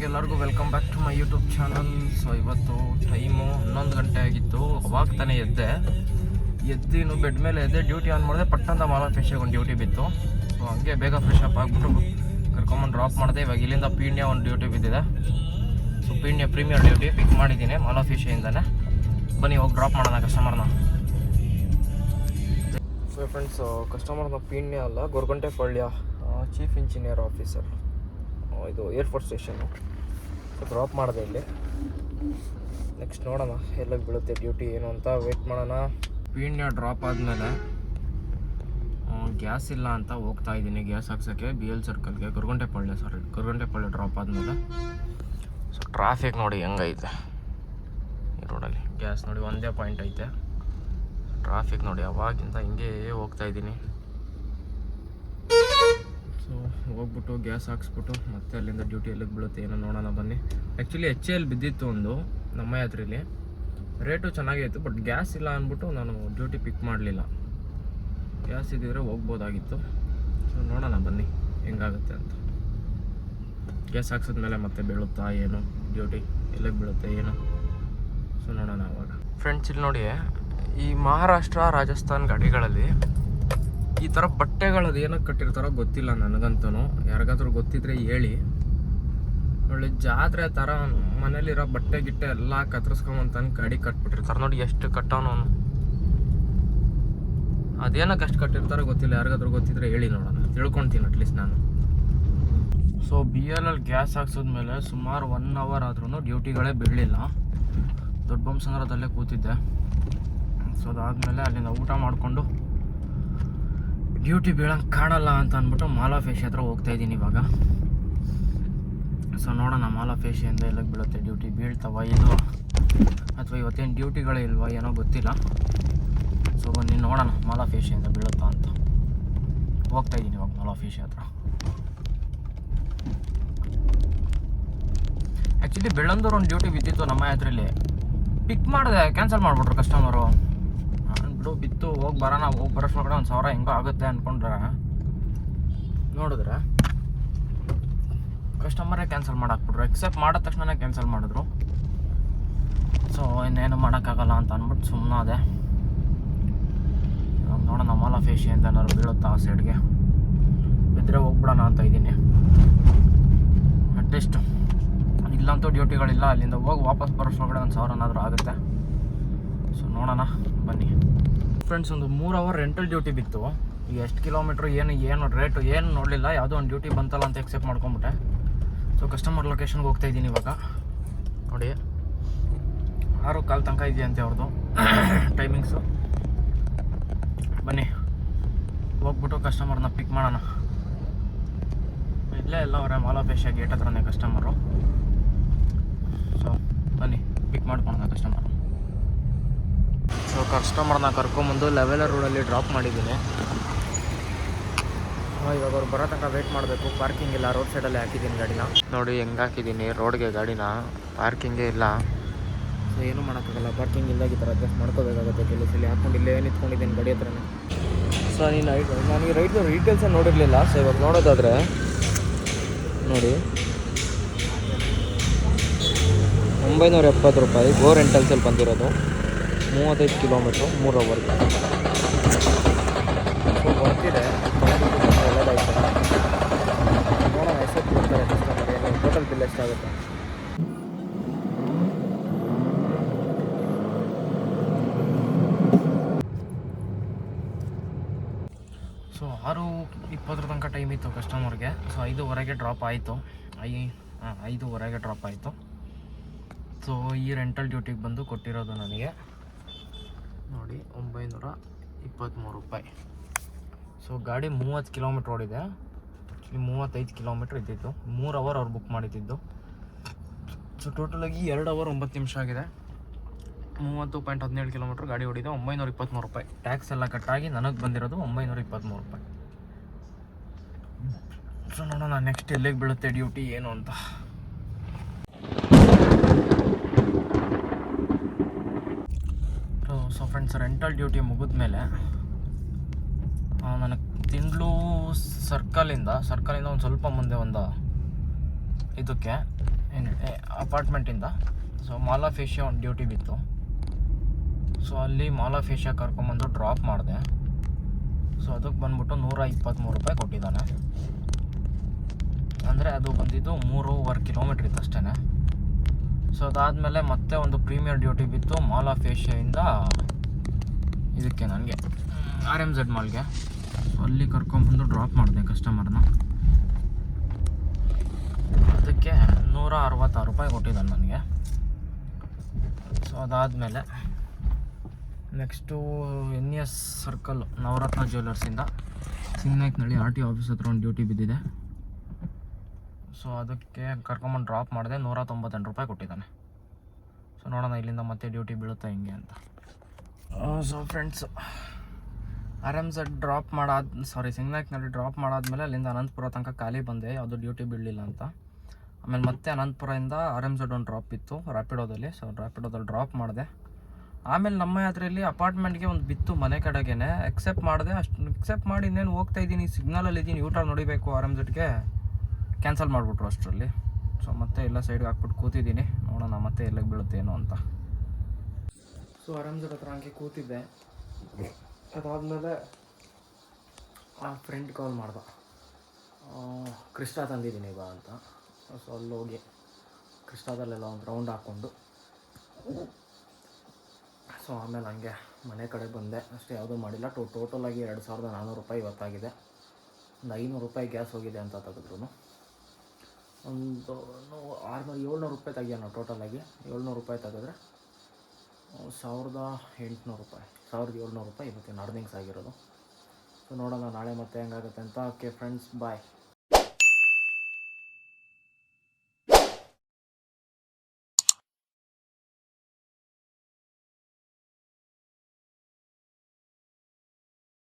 Morning ಎಲ್ಲರಿಗೂ welcome back to my YouTube channel so ಇವತ್ತು time ಹನ್ನೊಂದು ಗಂಟೆ ಆಗಿತ್ತು. ಅವಾಗ ತಾನೇ ಎದ್ದೆ. ಎದ್ದಿನೂ ಬೆಡ್ ಮೇಲೆ ಎದ್ದೆ ಡ್ಯೂಟಿ ಆನ್ ಮಾಡಿದೆ. ಪಟ್ಟಂತ ಮಾಲ ಫಿಶಿಗೆ ಒಂದು ಡ್ಯೂಟಿ ಬಿತ್ತು. ಸೊ ಹಂಗೆ ಬೇಗ ಫ್ರೆಶ್ ಅಪ್ ಆಗಿಬಿಟ್ಟು ಕರ್ಕೊಂಬಂದು ಡ್ರಾಪ್ ಮಾಡಿದೆ. ಇವಾಗ ಇಲ್ಲಿಂದ ಪೀಣ್ಯ ಒಂದು ಡ್ಯೂಟಿ ಬಿದ್ದಿದೆ. So Peenya premier duty pick ಮಾಡಿದ್ದೀನಿ. ಮಾಲ ಫಿಶಿಯಿಂದನೇ ಬನ್ನಿ, ಹೋಗಿ ಡ್ರಾಪ್ ಮಾಡೋಣ ಕಸ್ಟಮರ್ನ ಸೊ ಫ್ರೆಂಡ್ಸ್ ಕಸ್ಟಮರ್ನ ಪೀಣ್ಯ ಅಲ್ಲ, ಗೊರ್ಗಂಟೆ ಪಳ್ಯ ಚೀಫ್ ಇಂಜಿನಿಯರ್ ಆಫೀಸರ್ ಇದು ಏರ್ಫೋರ್ಸ್ ಸ್ಟೇಷನ್ನು ಡ್ರಾಪ್ ಮಾಡಿದೆ ಇಲ್ಲಿ. ನೆಕ್ಸ್ಟ್ ನೋಡೋಣ ಎಲ್ಲಿಗೆ ಬೀಳುತ್ತೆ ಡ್ಯೂಟಿ ಏನು ಅಂತ. ವೆಯ್ಟ್ ಮಾಡೋಣ. ಪೀಣ್ಯ ಡ್ರಾಪ್ ಆದಮೇಲೆ ಗ್ಯಾಸ್ ಇಲ್ಲ ಅಂತ ಹೋಗ್ತಾ ಇದ್ದೀನಿ ಗ್ಯಾಸ್ ಹಾಕ್ಸೋಕ್ಕೆ. ಬಿ ಎಲ್ ಸರ್ಕಲ್ಗೆ ಗೊರಗುಂಟೆಪಳ್ಳಿ ಸರ್ ಗೊರಗುಂಟೆಪಳ್ಳಿ ಡ್ರಾಪ್ ಆದಮೇಲೆ. ಸೊ ಟ್ರಾಫಿಕ್ ನೋಡಿ ಹೆಂಗೈತೆ. ಈ ರೋಡಲ್ಲಿ ಗ್ಯಾಸ್ ನೋಡಿ ಒಂದೇ ಪಾಯಿಂಟ್ ಐತೆ. ಟ್ರಾಫಿಕ್ ನೋಡಿ ಅವಾಗಿಂದ ಹಿಂಗೆ ಹೋಗ್ತಾ ಇದ್ದೀನಿ. ಸೊ ಹೋಗ್ಬಿಟ್ಟು ಗ್ಯಾಸ್ ಹಾಕ್ಸ್ಬಿಟ್ಟು, ಮತ್ತೆ ಅಲ್ಲಿಂದ ಡ್ಯೂಟಿ ಎಲ್ಲಿಗೆ ಬೀಳುತ್ತೆ. ಏನೋ ನೋಡೋಣ, ಬನ್ನಿ. ಆ್ಯಕ್ಚುಲಿ ಎಚ್ ಎಲ್ ಬಿದ್ದಿತ್ತು ಒಂದು, ನಮ್ಮ ಯಾತ್ರೆಯಲ್ಲಿ ರೇಟು ಚೆನ್ನಾಗೇ ಇತ್ತು ಬಟ್ ಗ್ಯಾಸ್ ಇಲ್ಲ ಅಂದ್ಬಿಟ್ಟು ನಾನು ಡ್ಯೂಟಿ ಪಿಕ್ ಮಾಡಲಿಲ್ಲ. ಗ್ಯಾಸ್ ಇದ್ದಿದ್ರೆ ಹೋಗ್ಬೋದಾಗಿತ್ತು. ಸೊ ನೋಡೋಣ, ಬನ್ನಿ. ಹೆಂಗಾಗುತ್ತೆ ಅಂತ. ಗ್ಯಾಸ್ ಹಾಕ್ಸಿದ್ಮೇಲೆ ಮತ್ತೆ ಬೀಳುತ್ತಾ, ಏನು? ಡ್ಯೂಟಿ ಎಲ್ಲಿಗೆ ಬೀಳುತ್ತೆ, ಏನು? ಸೊ ನೋಡೋಣ ಅವಾಗ. ಫ್ರೆಂಡ್ಸ್ ಇಲ್ಲಿ ನೋಡಿ, ಈ ಮಹಾರಾಷ್ಟ್ರ, ರಾಜಸ್ಥಾನ್ ಗಾಡಿಗಳಲ್ಲಿ ಈ ಥರ ಬಟ್ಟೆಗಳದ್ದು ಏನಕ್ಕೆ ಕಟ್ಟಿರ್ತಾರೋ ಗೊತ್ತಿಲ್ಲ ನನಗಂತೂ ಯಾರಿಗಾದ್ರೂ ಗೊತ್ತಿದ್ರೆ ಹೇಳಿ. ಒಳ್ಳೆ ಜಾತ್ರೆ ಥರ ಮನೇಲಿರೋ ಬಟ್ಟೆ ಗಿಟ್ಟೆ ಎಲ್ಲ ಕತ್ರಿಸ್ಕೊಂಬಂತಾನೆ ಗಾಡಿ ಕಟ್ಬಿಟ್ಟಿರ್ತಾರೆ. ನೋಡಿ ಎಷ್ಟು ಕಟ್ಟೋನು. ಅದೇನಕ್ಕೆ ಅಷ್ಟು ಕಟ್ಟಿರ್ತಾರೋ ಗೊತ್ತಿಲ್ಲ. ಯಾರಿಗಾದ್ರೂ ಗೊತ್ತಿದ್ರೆ ಹೇಳಿ ನೋಡೋಣ. ತಿಳ್ಕೊಳ್ತೀನಿ ಅಟ್ಲೀಸ್ಟ್ ನಾನು. ಸೊ ಬಿ ಎಲ್ ಅಲ್ಲಿ ಗ್ಯಾಸ್ ಹಾಕ್ಸಿದ್ಮೇಲೆ ಸುಮಾರು ಒನ್ ಅವರ್ ಆದ್ರೂ ಡ್ಯೂಟಿಗಳೇ ಬಿಡಲಿಲ್ಲ ದೊಡ್ಡ ಬೊಮ್ಮಸಂದ್ರದಲ್ಲೇ ಕೂತಿದ್ದೆ. ಸೊ ಅದಾದಮೇಲೆ ಅಲ್ಲಿಂದ ಊಟ ಮಾಡಿಕೊಂಡು ಡ್ಯೂಟಿ ಬೀಳಂಗೆ ಕಾಣಲ್ಲ ಅಂತ ಅಂದ್ಬಿಟ್ಟು ಮಾಲಾಫೇಶಿ ಹತ್ರ ಹೋಗ್ತಾ ಇದ್ದೀನಿ ಇವಾಗ. ಸೊ ನೋಡೋಣ ಮಾಲಾಫೇಶಿಯಿಂದ ಎಲ್ಲ ಬೀಳುತ್ತೆ? ಡ್ಯೂಟಿ ಬೀಳ್ತಾವ ಇಲ್ವಾ ಅಥವಾ ಇವತ್ತೇನು ಡ್ಯೂಟಿಗಳೇ ಇಲ್ವಾ? ಏನೋ ಗೊತ್ತಿಲ್ಲ. ಸೊ ಬನ್ನಿ, ನೋಡೋಣ ಮಾಲಾಫೇಶಿಯಿಂದ ಬೀಳುತ್ತಾ ಅಂತ. ಹೋಗ್ತಾ ಇದ್ದೀನಿ ಇವಾಗ ಮಾಲಾಫೇಶಿ ಹತ್ರ. ಆ್ಯಕ್ಚುಲಿ ಬೆಳ್ಳಂದೂರು ಒಂದು ಡ್ಯೂಟಿ ಬಿದ್ದಿತ್ತು ನಮ್ಮ ಯಾತ್ರೆಯಲ್ಲಿ ಪಿಕ್ ಮಾಡಿದೆ ಕ್ಯಾನ್ಸಲ್ ಮಾಡಿಬಿಟ್ರು ಕಸ್ಟಮರು ಬಿಡು ಬಿತ್ತು ಹೋಗಿ ಬರೋಣ, ಹೋಗಿ ಬರೋಷ್ಟೊಳಗಡೆ ಒಂದು ಸಾವಿರ ಹೆಂಗೋ ಆಗುತ್ತೆ ಅಂದ್ಕೊಂಡ್ರೆ ನೋಡಿದ್ರೆ? ಕಸ್ಟಮರೇ ಕ್ಯಾನ್ಸಲ್ ಮಾಡಾಕ್ಬಿಟ್ರು. ಎಕ್ಸೆಪ್ಟ್ ಮಾಡಿದ ತಕ್ಷಣನೇ ಕ್ಯಾನ್ಸಲ್ ಮಾಡಿದ್ರು. ಸೊ ಇನ್ನೇನು ಮಾಡೋಕ್ಕಾಗಲ್ಲ ಅಂತ ಅಂದ್ಬಿಟ್ಟು ಅದೇ. ನೋಡೋಣ, ಮಾಲ ಫೇಶಿಯಿಂದ ಏನಾದ್ರು ಬೀಳುತ್ತಾ ಆ ಸೈಡ್ಗೆ ಬಿದ್ದರೆ ಹೋಗ್ಬಿಡೋಣ ಅಂತ ಇದ್ದೀನಿ. ಅಟ್ಲೀಸ್ಟ್ ಇಲ್ಲಂತೂ ಡ್ಯೂಟಿಗಳಿಲ್ಲ ಅಲ್ಲಿಂದ ಹೋಗಿ ವಾಪಸ್ ಬರೋಷ್ಟೊಳಗಡೆ ಒಂದು ಸಾವಿರ ಏನಾದರೂ ಆಗುತ್ತೆ. ಸೊ ನೋಡೋಣ, ಬನ್ನಿ. ಫ್ರೆಂಡ್ಸ್ ಒಂದು ಮೂರು ಅವರ್ ರೆಂಟಲ್ ಡ್ಯೂಟಿ ಬಿತ್ತು. ಈಗ ಎಷ್ಟು ಕಿಲೋಮೀಟ್ರ್ ಏನು ಏನು ರೇಟು ಏನು ನೋಡಲಿಲ್ಲ. ಯಾವುದೋ ಒಂದು ಡ್ಯೂಟಿ ಬಂತಲ್ಲ ಅಂತ ಎಕ್ಸೆಪ್ಟ್ ಮಾಡ್ಕೊಂಬಿಟ್ಟೆ ಸೊ ಕಸ್ಟಮರ್ ಲೊಕೇಶನ್ಗೆ ಹೋಗ್ತಾ ಇದ್ದೀನಿ ಇವಾಗ. ನೋಡಿ. ಆರು ಕಾಲು ತನಕ ಅಂತ ಅವ್ರದ್ದು ಟೈಮಿಂಗ್ಸು ಬನ್ನಿ. ಹೋಗ್ಬಿಟ್ಟು ಕಸ್ಟಮರ್ನ ಪಿಕ್ ಮಾಡೋಣ. ಇಲ್ಲೇ ಎಲ್ಲ ಅವರೇ ಮಾಲಾಪೇಶ ಗೇಟ್ ಹತ್ರನೇ ಕಸ್ಟಮರು ಸೊ ಬನ್ನಿ ಪಿಕ್ ಮಾಡ್ಕೊಳ್ಳೋಣ ಕಸ್ಟಮರ್ ಸೊ ಕಸ್ಟಮರ್ನ ಕರ್ಕೊಂಬಂದು ಲೆವೆಲರ್ ರೋಡಲ್ಲಿ ಡ್ರಾಪ್ ಮಾಡಿದ್ದೀನಿ. ಇವಾಗ ಅವ್ರು ಬರೋ ತನಕ ವೆಯ್ಟ್ ಮಾಡಬೇಕು. ಪಾರ್ಕಿಂಗ್ ಇಲ್ಲ ರೋಡ್ ಸೈಡಲ್ಲಿ ಹಾಕಿದ್ದೀನಿ ಗಾಡಿನ. ನೋಡಿ, ಹೆಂಗೆ ಹಾಕಿದ್ದೀನಿ. ರೋಡ್ಗೆ ಗಾಡಿನ ಪಾರ್ಕಿಂಗೇ ಇಲ್ಲ. ಸೊ ಏನೂ ಮಾಡೋಕ್ಕಾಗಲ್ಲ. ಪಾರ್ಕಿಂಗ್ ಇಲ್ದಾಗ ಈ ಥರ ಅಡ್ಜಸ್ಟ್ ಮಾಡ್ಕೋಬೇಕಾಗುತ್ತೆ ಕೆಲಸ ಇಲ್ಲಿ ಹಾಕೊಂಡು ಇಲ್ಲೇ ನಿಂತ್ಕೊಂಡಿದ್ದೀನಿ ಗಾಡಿ ಹತ್ರನೇ. ಸೊ ನೀನು ಐ ನನಗೆ ರೈಟ್ ಡೀಟೇಲ್ಸ್ ನೋಡಿರಲಿಲ್ಲ. ಸೊ ಇವಾಗ ನೋಡೋದಾದರೆ, ನೋಡಿ. ಒಂಬೈನೂರ ಎಪ್ಪತ್ತು ರೂಪಾಯಿ ಗೋ ರೆಂಟಲ್ಸಲ್ಲಿ ಬಂದಿರೋದು. ಮೂವತ್ತೈದು ಕಿಲೋಮೀಟ್ರು ಮೂರು ಅವರ್ ಬರ್ತಿದೆ ಟೋಟಲ್ ಬಿಲ್ ಎಷ್ಟಾಗುತ್ತೆ ಸೊ, ಆರು ಇಪ್ಪತ್ತರ ತನಕ ಟೈಮ್ ಇತ್ತು ಕಸ್ಟಮರ್ಗೆ ಸೊ, ಐದುವರೆಗೆ ಡ್ರಾಪ್ ಆಯಿತು. ಐ ಹಾಂ ಐದುವರೆಗೆ ಡ್ರಾಪ್ ಆಯಿತು. ಸೊ, ಈ ರೆಂಟಲ್ ಡ್ಯೂಟಿಗೆ ಬಂದು ಕೊಟ್ಟಿರೋದು ನನಗೆ. ನೋಡಿ, ಒಂಬೈನೂರ ಇಪ್ಪತ್ತ್ಮೂರು ರೂಪಾಯಿ. ಸೊ ಗಾಡಿ ಮೂವತ್ತು ಕಿಲೋಮೀಟ್ರ್ ಓಡಿದೆ. ಆ್ಯಕ್ಚುಲಿ ಮೂವತ್ತೈದು ಕಿಲೋಮೀಟ್ರ್ ಇದ್ದಿತ್ತು. ಮೂರು ಅವರ್ ಅವ್ರು ಬುಕ್ ಮಾಡಿದ್ದಿದ್ದು ಸೊ ಟೋಟಲಾಗಿ ಎರಡು ಅವರ್ ಒಂಬತ್ತು ನಿಮಿಷ ಆಗಿದೆ. ಮೂವತ್ತು ಪಾಯಿಂಟ್ ಹದಿನೇಳು ಕಿಲೋಮೀಟ್ರ್ ಗಾಡಿ ಓಡಿದೆ. ಒಂಬೈನೂರ ಇಪ್ಪತ್ತ್ಮೂರು ರೂಪಾಯಿ. ಟ್ಯಾಕ್ಸ್ ಎಲ್ಲ ಕಟ್ಟಾಗಿ ನನಗೆ ಬಂದಿರೋದು ಒಂಬೈನೂರ ಇಪ್ಪತ್ತ್ಮೂರು ರೂಪಾಯಿ. ಸೊ ನೋಡೋಣ ನೆಕ್ಸ್ಟ್ ಎಲ್ಲಿಗೆ ಬೀಳುತ್ತೆ ಡ್ಯೂಟಿ ಏನು ಅಂತ ಸೊ ಫ್ರೆಂಡ್ಸ್ ರೆಂಟಲ್ ಡ್ಯೂಟಿ ಮುಗಿದ ಮೇಲೆ ನನಗೆ ತಿಂಗಳು ಸರ್ಕಲಿಂದ ಸರ್ಕಲಿಂದ ಒಂದು ಸ್ವಲ್ಪ ಮುಂದೆ ಒಂದು ಇದಕ್ಕೆ ಅಪಾರ್ಟ್ಮೆಂಟಿಂದ ಸೊ ಮಾಲ್ ಆಫ್ ಏಷ್ಯಾ ಒಂದು ಡ್ಯೂಟಿ ಬಿತ್ತು. ಸೊ ಅಲ್ಲಿ ಮಾಲ್ ಆಫ್ ಏಷ್ಯಾ ಕರ್ಕೊಂಬಂದು ಡ್ರಾಪ್ ಮಾಡಿದೆ. ಸೊ ಅದಕ್ಕೆ ಬಂದ್ಬಿಟ್ಟು ನೂರ ಇಪ್ಪತ್ತ್ಮೂರು ರೂಪಾಯಿ ಕೊಟ್ಟಿದ್ದಾನೆ. ಅಂದರೆ ಅದು ಬಂದಿದ್ದು ಮೂರುವರೆ ಕಿಲೋಮೀಟ್ರ್ ಇತ್ತು ಅಷ್ಟೇ ಸೊ ಅದಾದಮೇಲೆ ಮತ್ತೆ ಒಂದು ಪ್ರೀಮಿಯರ್ ಡ್ಯೂಟಿ ಬಿತ್ತು ಮಾಲ್ ಆಫ್ ಏಷ್ಯಾಯಿಂದ ಇದಕ್ಕೆ ನನಗೆ ಆರ್ ಎಂ ಝೆಡ್ ಮಾಲ್ಗೆ ಅಲ್ಲಿ ಕರ್ಕೊಂಬಂದು ಡ್ರಾಪ್ ಮಾಡಿದೆ ಕಸ್ಟಮರ್ನ ಅದಕ್ಕೆ ನೂರ ಅರವತ್ತಾರು ರೂಪಾಯಿ ಕೊಟ್ಟಿದ್ದಾನೆ ನನಗೆ. ಸೊ ಅದಾದಮೇಲೆ next N S circle Navaratna ಜ್ಯುವೆಲರ್ಸಿಂದ ಸಿಂಗ್ನಾಯ್ಕ್ನಳ್ಳಿ R T office ಹತ್ರ ಒಂದು ಡ್ಯೂಟಿ ಬಿದ್ದಿದೆ. ಸೊ ಅದಕ್ಕೆ ಕರ್ಕೊಂಬಂದು ಡ್ರಾಪ್ ಮಾಡಿದೆ ನೂರ ತೊಂಬತ್ತೆಂಟು ರೂಪಾಯಿ ಕೊಟ್ಟಿದ್ದಾನೆ. ಸೊ ನೋಡೋಣ ಇಲ್ಲಿಂದ ಮತ್ತೆ ಡ್ಯೂಟಿ ಬೀಳುತ್ತಾ ಹಿಂಗೆ ಅಂತ. So friends R M Z drop ಮಾಡಾದ sorry ಸಿಂಗ್ನಾಯ್ಕ್ನಲ್ಲಿ ಡ್ರಾಪ್ ಮಾಡಾದ್ಮೇಲೆ ಅಲ್ಲಿಂದ ಅನಂತಪುರ ತನಕ ಖಾಲಿ ಬಂದೆ, ಯಾವುದು ಡ್ಯೂಟಿ ಬೀಳಲಿಲ್ಲ ಅಂತ. ಆಮೇಲೆ ಮತ್ತೆ ಅನಂತಪುರದಿಂದ ಆರ್ ಎಂ ಝಡ್ ಒಂದು ಡ್ರಾಪ್ ಇತ್ತು ರ್ಯಾಪಿಡೋದಲ್ಲಿ ಸೊ ರ್ಯಾಪಿಡೋದಲ್ಲಿ ಡ್ರಾಪ್ ಮಾಡಿದೆ. ಆಮೇಲೆ ನಮ್ಮ ಯಾತ್ರೆಯಲ್ಲಿ ಅಪಾರ್ಟ್ಮೆಂಟ್ಗೆ ಒಂದು ಬಿತ್ತು ಮನೆ ಕಡೆಗೇನೆ ಎಕ್ಸೆಪ್ಟ್ ಮಾಡಿದೆ, ಅಷ್ಟು ಎಕ್ಸೆಪ್ಟ್ ಮಾಡಿ ಇನ್ನೇನು ಹೋಗ್ತಾ ಇದ್ದೀನಿ ಸಿಗ್ನಲಲ್ಲಿ ಇದ್ದೀನಿ ಯೂಟರ್ ನೋಡಿಬೇಕು ಆರ್ ಎಂ ಝಡ್ಗೆ ಕ್ಯಾನ್ಸಲ್ ಮಾಡಿಬಿಟ್ರು ಅಷ್ಟರಲ್ಲಿ. ಸೊ ಮತ್ತೆ ಎಲ್ಲ ಸೈಡ್ಗೆ ಹಾಕ್ಬಿಟ್ಟು ಕೂತಿದ್ದೀನಿ, ನೋಡೋಣ ಮತ್ತೆ ಎಲ್ಲಿಗೆ ಬೀಳುತ್ತೇನೋ ಅಂತ. ಸೊ ಆರ್ ಎಂ ಹತ್ರ ಹಂಗೆ ಕೂತಿದ್ದೆ. ಅದಾದಮೇಲೆ ಆ ಫ್ರೆಂಡ್ ಕಾಲ್ ಮಾಡ್ದ. ಕೃಷ್ಣ ತಂದಿದ್ದೀನಿ ಬಾ ಅಂತ. ಸೊ ಅಲ್ಲಿ ಹೋಗಿ ಕೃಷ್ಣದಲ್ಲೆಲ್ಲ ಒಂದು ರೌಂಡ್ ಹಾಕ್ಕೊಂಡು ಸೊ ಆಮೇಲೆ ಹಂಗೆ ಮನೆ ಕಡೆ ಬಂದೆ. ಅಷ್ಟೇ ಯಾವುದೂ ಮಾಡಿಲ್ಲ. ಟೋ ಟೋಟಲಾಗಿ ಎರಡು ಸಾವಿರದ ನಾನ್ನೂರು ರೂಪಾಯಿ ಇವತ್ತಾಗಿದೆ. ಒಂದು ಐನೂರು ರೂಪಾಯಿ ಗ್ಯಾಸ್ ಹೋಗಿದೆ ಅಂತ ತೆಗೆದ್ರು ಒಂದು ಆರುನೂರು, ಏಳ್ನೂರು ರೂಪಾಯಿ ತೆಗಿಯೋಣ ಟೋಟಲಾಗಿ ಏಳ್ನೂರು ರೂಪಾಯಿ ತೆಗೆದ್ರೆ ಸಾವಿರದ ಎಂಟುನೂರು ರೂಪಾಯಿ, ಸಾವಿರದ ಏಳ್ನೂರು ರೂಪಾಯಿ ಇವತ್ತಿನ ಅರ್ನಿಂಗ್ಸ್ ಆಗಿರೋದು. ಸೊ ನೋಡೋಣ ನಾಳೆ ಮತ್ತೆ ಹೆಂಗಾಗುತ್ತೆ ಅಂತ. Okay friends bye